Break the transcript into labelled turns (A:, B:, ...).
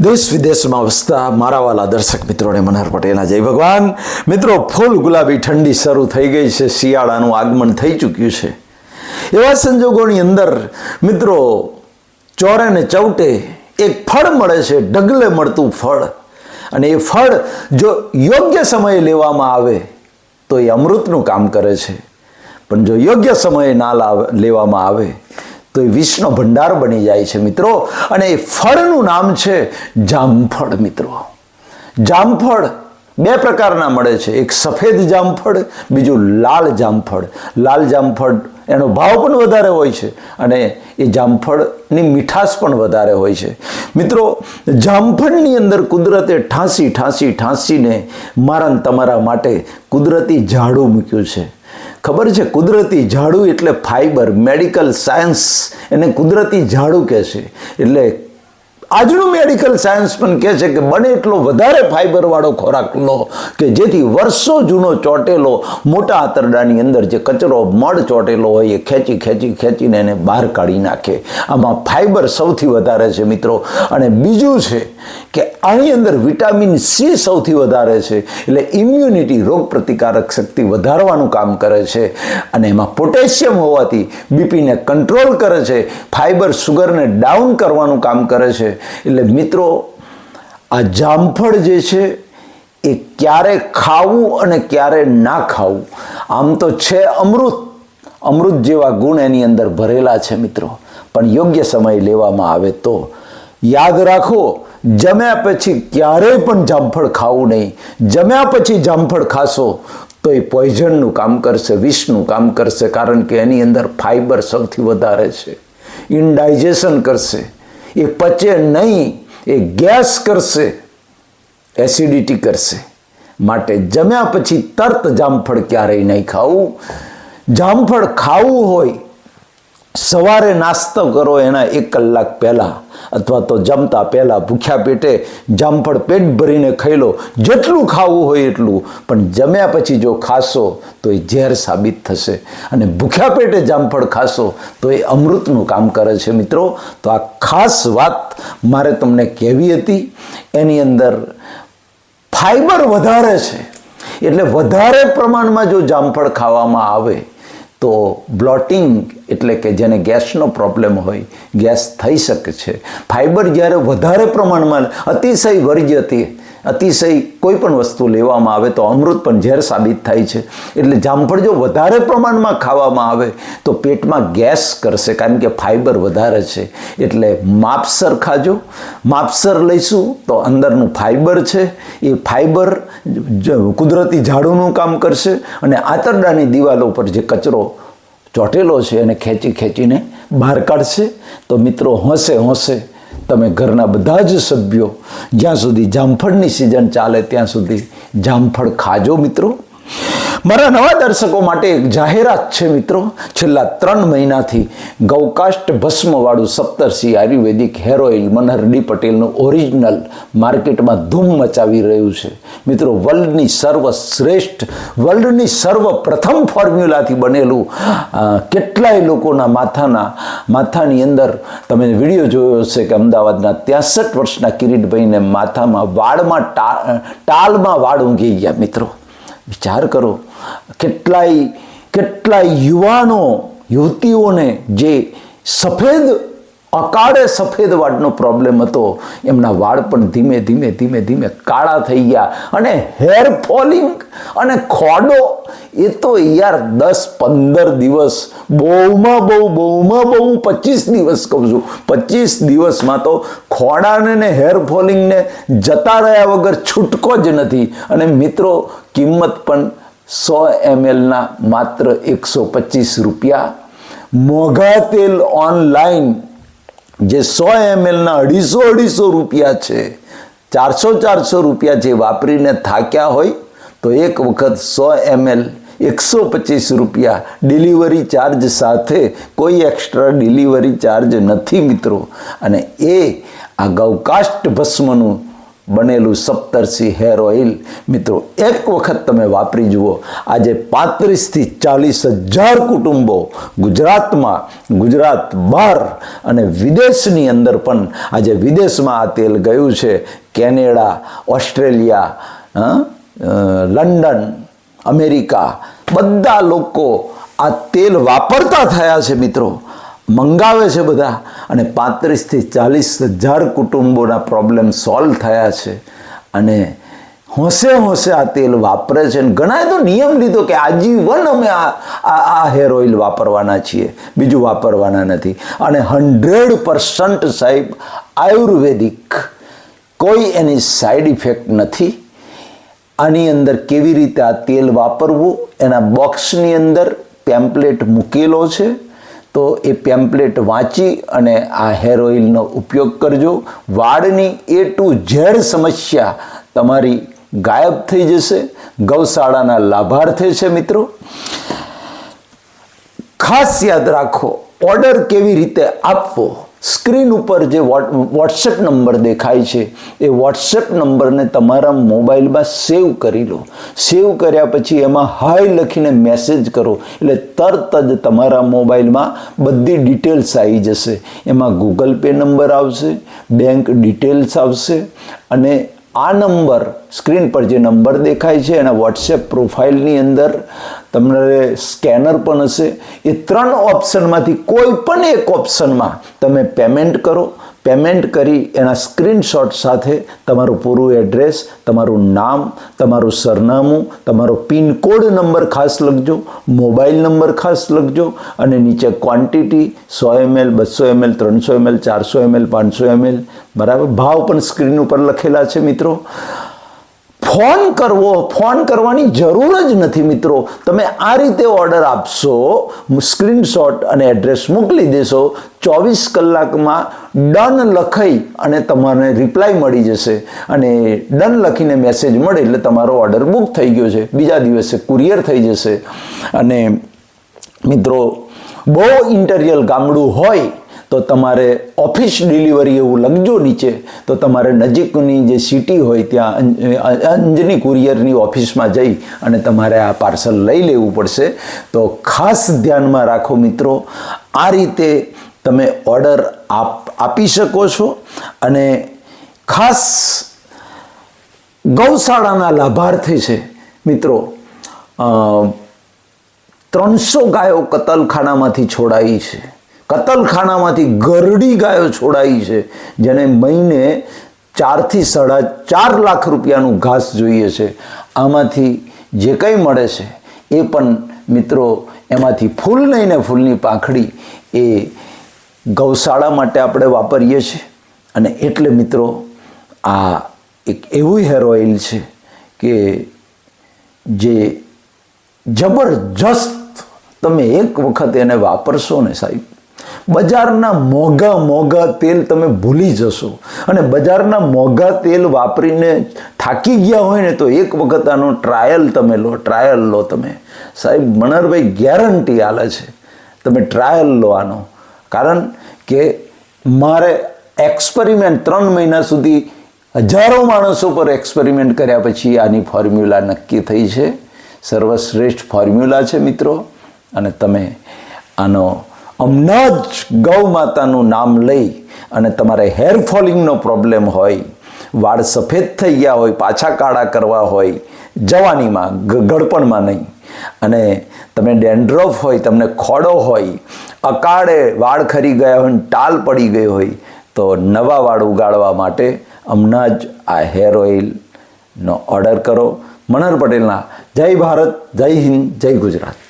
A: દેશ વિદેશમાં વસતા મારા વાલા દર્શક મિત્રોને મનહર પટેલના જય ભગવાન. મિત્રો, ફૂલ ગુલાબી ઠંડી શરૂ થઈ ગઈ છે. શિયાળાનું આગમન થઈ ચૂક્યું છે. એવા સંજોગોની અંદર, મિત્રો, ચોરે ને ચૌટે એક ફળ મળે છે. ઢગલે મળતું ફળ. અને એ ફળ જો યોગ્ય સમયે લેવામાં આવે, તો એ અમૃતનું કામ કરે છે. પણ જો યોગ્ય સમયે ના લાવ, લેવામાં આવે તો એ વિષનો ભંડાર બની જાય છે મિત્રો. અને એ ફળનું નામ છે જામફળ મિત્રો. જામફળ બે પ્રકારના મળે છે. એક સફેદ જામફળ, બીજું લાલ જામફળ. લાલ જામફળ એનો ભાવ પણ વધારે હોય છે અને એ જામફળની મીઠાશ પણ વધારે હોય છે. મિત્રો, જામફળની અંદર કુદરતે ઠાંસી ઠાંસી, ઠાંસીને મારા તમારા માટે કુદરતી ઝાડું મૂક્યું છે. ખબર છે? કુદરતી ઝાડુ એટલે ફાઈબર મેડિકલ સાયન્સ એને કુદરતી ઝાડુ કહે છે. એટલે આજનું મેડિકલ સાયન્સ પણ કહે છે કે બને એટલો વધારે ફાઇબરવાળો ખોરાક લો કે જેથી વર્ષો જૂનો ચોટેલો મોટા આંતરડાની અંદર જે કચરો, મળ ચોટેલો હોય એ ખેંચી ખેંચી, ખેંચીને એને બહાર કાઢી નાખે. આમાં ફાઇબર સૌથી વધારે છે મિત્રો. અને બીજું છે કે આની અંદર વિટામિન સી સૌથી વધારે છે. એટલે ઇમ્યુનિટી રોગ પ્રતિકારક શક્તિ વધારવાનું કામ કરે છે. અને એમાં પોટેશિયમ હોવાથી બીપીને કંટ્રોલ કરે છે. ફાઇબર સુગરને ડાઉન કરવાનું કામ કરે છે. એટલે મિત્રો, આ જામફળ જે છે, એ ક્યારે ખાવું અને ક્યારે ના ખાવું? આમ તો છે અમૃત. અમૃત જેવા ગુણ એની અંદર ભરેલા છે મિત્રો. પણ યોગ્ય સમય લેવામાં આવે તો. યાદ રાખો, જમ્યા પછી ક્યારેય પણ જામફળ ખાવું નહીં. જમ્યા પછી જામફળ ખાશો તો એ પોઈઝનનું કામ કરશે, વિષનું કામ કરશે, કારણ કે એની અંદર ફાઈબર સૌથી વધારે છે. ઇનડાઇજેશન કરશે. એ પચે નહીં, એ ગેસ કરશે, એસિડિટી કરશે. માટે જમ્યા પછી તરત જામફળ ક્યારેય નહીં ખાવું. જામફળ ખાવું હોય સવારે નાસ્તો કરો એના એક કલાક પહેલાં અથવા તો જમતા પહેલાં ભૂખ્યા પેટે જામફળ પેટ ભરીને ખાઈ લો. જેટલું ખાવું હોય એટલું. પણ જમ્યા પછી જો ખાશો તો એ ઝેર સાબિત થશે. અને ભૂખ્યા પેટે જામફળ ખાશો તો એ અમૃતનું કામ કરે છે મિત્રો. તો આ ખાસ વાત મારે તમને કહેવી હતી. એની અંદર ફાઈબર વધારે છે. એટલે વધારે પ્રમાણમાં જો જામફળ ખાવામાં આવે તો બ્લોટિંગ એટલે કે જેને ગેસનો પ્રોબ્લેમ હોય, ગેસ થઈ શકે છે. ફાઇબર જ્યારે વધારે પ્રમાણમાં, અતિશય વર્જ્યથી અતિશય કોઈ પણ વસ્તુ લેવામાં આવે તો અમૃત પણ ઝેર સાબિત થાય છે. એટલે જામફળ જો વધારે પ્રમાણમાં ખાવામાં આવે તો પેટમાં ગેસ કરશે, કારણ કે ફાઈબર વધારે છે. એટલે માપસર ખાજો. માપસર લઈશું તો અંદરનું ફાઈબર છે. એ ફાઈબર કુદરતી ઝાડુનું કામ કરશે અને આંતરડાની દિવાલો ઉપર જે કચરો ચોટેલો છે એને ખેંચી ખેંચીને બહાર કાઢશે. તો મિત્રો હોંશે હોંશે તમે ઘરના બધા જ સભ્યો જ્યાં સુધી જામફળની સિઝન ચાલે ત્યાં સુધી જામફળ ખાજો મિત્રો. મારા નવા દર્શકો માટે એક જાહેરાત છે મિત્રો. છેલ્લા ત્રણ મહિનાથી ગૌકાષ્ટ ભસ્મવાળું સપ્તર્ષિ આયુર્વેદિક હેર ઓઇલ મનહરડી પટેલનું ઓરિજિનલ માર્કેટમાં ધૂમ મચાવી રહ્યું છે. મિત્રો, વર્લ્ડની સર્વશ્રેષ્ઠ, વર્લ્ડની સર્વપ્રથમ ફોર્મ્યુલાથી બનેલું કેટલાય લોકોના માથાના, માથાની અંદર તમે વીડિયો જોયો હશે કે અમદાવાદના ત્યાસઠ વર્ષના કિરીટભાઈને માથામાં વાળમાં ટાલમાં વાળ ઊંઘી ગયા મિત્રો. વિચાર કરો. કેટલાય કેટલાય યુવાનો, યુવતીઓને જે સફેદ અકાળે સફેદ વાળનો પ્રોબ્લેમ હતો, એમના વાળ પણ ધીમે ધીમે ધીમે ધીમે કાળા થઈ ગયા અને હેર ફોલિંગ અને ખોડો એ તો યાર દસ પંદર દિવસ, બહુમાં બહુ બહુમાં બહુ પચીસ દિવસ કહું છું. પચીસ દિવસમાં તો ખોડાને ને હેર ફોલિંગને જતા રહ્યા વગર છૂટકો જ નથી. અને મિત્રો, કિંમત પણ સો એમએલના માત્ર એકસો પચીસ રૂપિયા. મોંઘા તેલ ઓનલાઈન જે સો એમએલના અઢીસો અઢીસો રૂપિયા છે, ચારસો ચારસો રૂપિયા જે વાપરીને થાક્યા હોય તો એક વખત સો એમએલ, એકસો પચીસ રૂપિયા ડિલિવરી ચાર્જ સાથે કોઈ એક્સ્ટ્રા ડિલિવરી ચાર્જ નથી મિત્રો. અને એ આ ગૌકાષ્ટ ભસ્મનું બનેલું સપ્તર્ષિ હેર ઓઇલ. મિત્રો, એક વખત તમે વાપરી જુઓ. આજે પાંત્રીસથી ચાલીસ હજાર કુટુંબો ગુજરાતમાં, ગુજરાત બહાર અને વિદેશની અંદર પણ આજે વિદેશમાં આ તેલ ગયું છે. કેનેડા, ઓસ્ટ્રેલિયા, હં? લંડન, અમેરિકા, બધા લોકો આ તેલ વાપરતા થયા છે મિત્રો. મંગાવે છે બધા અને પાંત્રીસથી ચાલીસ હજાર કુટુંબોના પ્રોબ્લેમ સોલ્વ થયા છે. અને હોંશે હોંશે આ તેલ વાપરે છે અને ઘણાએ તો નિયમ લીધો કે આજીવન અમે આ આ હેર ઓઇલ વાપરવાના છીએ. બીજું વાપરવાના નથી. અને હંડ્રેડ પર્સન્ટ સાહેબ આયુર્વેદિક. કોઈ એની સાઈડ ઇફેક્ટ નથી. આની અંદર કેવી રીતે આ તેલ વાપરવું, એના બોક્સની અંદર પેમ્પલેટ મૂકેલો છે. તો એ પેમ્પલેટ વાંચી અને આ હેર ઓઇલનો ઉપયોગ કરજો. વાળની એ ટુ ઝેડ સમસ્યા તમારી ગાયબ થઈ જશે. ગૌશાળાના લાભાર્થે છે મિત્રો. ખાસ યાદ રાખો, ઓર્ડર કેવી રીતે આપવો? સ્ક્રીન ઉપર જે વોટ્સએપ નંબર દેખાય છે, એ વોટ્સએપ નંબરને તમારા મોબાઈલમાં સેવ કરી લો. સેવ કર્યા પછી એમાં હાય લખીને મેસેજ કરો. એટલે તરત જ તમારા મોબાઈલમાં બધી ડિટેલ્સ આવી જશે. એમાં ગૂગલ પે નંબર આવશે, બેંક ડિટેલ્સ આવશે અને આ નંબર સ્ક્રીન પર જે નંબર દેખાય છે એના વોટ્સએપ પ્રોફાઇલની અંદર, તમને સ્કેનર પણ હશે. એ ત્રણ ઓપ્શનમાંથી કોઈ પણ એક ઓપ્શનમાં તમે પેમેન્ટ કરો. પેમેન્ટ કરી એના સ્ક્રીનશોટ સાથે તમારું પૂરું એડ્રેસ, તમારું નામ, તમારું સરનામું, તમારો પિનકોડ નંબર ખાસ લખજો, મોબાઈલ નંબર ખાસ લખજો અને નીચે ક્વોન્ટિટી સો એમએલ, બસો એમએલ, ત્રણસો એમએલ, ચારસો એમએલ, પાંચસો એમએલ, બરાબર? ભાવ પણ સ્ક્રીન ઉપર લખેલા છે મિત્રો. ફોન કરવો, ફોન કરવાની જરૂર જ નથી મિત્રો. તમે આ રીતે ઓર્ડર આપશો, સ્ક્રીનશોટ અને એડ્રેસ મોકલી દેશો, ચોવીસ કલાકમાં ડન લખાઈ અને તમારે રિપ્લાય મળી જશે. અને ડન લખીને મેસેજ મળે એટલે તમારો ઓર્ડર બુક થઈ ગયો છે. બીજા દિવસે કુરિયર થઈ જશે. અને મિત્રો, બહુ ઇન્ટરિયલ ગામડું હોય તો તમારે ઓફિસ ડિલિવરી એવું લખજો નીચે. તો તમારે નજીકની જે સિટી હોય ત્યાં અંજની કુરિયરની ઓફિસમાં જઈ અને તમારે આ પાર્સલ લઈ લેવું પડશે. તો ખાસ ધ્યાનમાં રાખો મિત્રો, આ રીતે તમે ઓર્ડર આપ, આપી શકો છો અને ખાસ ગૌશાળાના લાભાર્થી છે મિત્રો ત્રણસો ગાયો કતલખાનામાંથી છોડાઈ છે. કતલખાનામાંથી ગરડી ગાયો છોડાઈ છે, જેને મહિને ચારથી સાડા ચાર લાખ રૂપિયાનું ઘાસ જોઈએ છે. આમાંથી જે કંઈ મળે છે, એ પણ મિત્રો એમાંથી ફૂલ નહીં ને ફૂલની પાંખડી એ ગૌશાળા માટે આપણે વાપરીએ છીએ. અને એટલે મિત્રો આ એક એવું હેર ઓઇલ છે કે જે જબરજસ્ત તમે એક વખત એને વાપરશો ને સાહેબ બજારના મોંઘા મોંઘા તેલ તમે ભૂલી જશો. અને બજારના મોંઘા તેલ વાપરીને થાકી ગયા હોય ને તો એક વખત આનો ટ્રાયલ તમે લો ટ્રાયલ લો તમે. સાહેબ, મનરભાઈ ગેરંટી આલે છે. તમે ટ્રાયલ લો આનો. કારણ કે મારે એક્સપેરિમેન્ટ ત્રણ મહિના સુધી હજારો માણસો પર એક્સપેરિમેન્ટ કર્યા પછી આની ફોર્મ્યુલા નક્કી થઈ છે. સર્વશ્રેષ્ઠ ફોર્મ્યુલા છે મિત્રો. અને તમે આનો હમણાં જ ગૌ માતાનું નામ લઈ અને તમારે હેર ફોલિંગનો પ્રોબ્લેમ હોય, વાળ સફેદ થઈ ગયા હોય, પાછા કાળા કરવા હોય, જવાનીમાં, ગ- ગળપણમાં નહીં. અને તમે ડેન્ડ્રફ હોય, તમને ખોડો હોય, અકાળે વાળ ખરી ગયા હોય ટાલ પડી ગઈ હોય, તો નવા વાળ ઉગાડવા માટે હમણાં જ આ હેર ઓઇલનો ઓર્ડર કરો. મનહર પટેલના, જય ભારત, જય હિન્દ, જય ગુજરાત.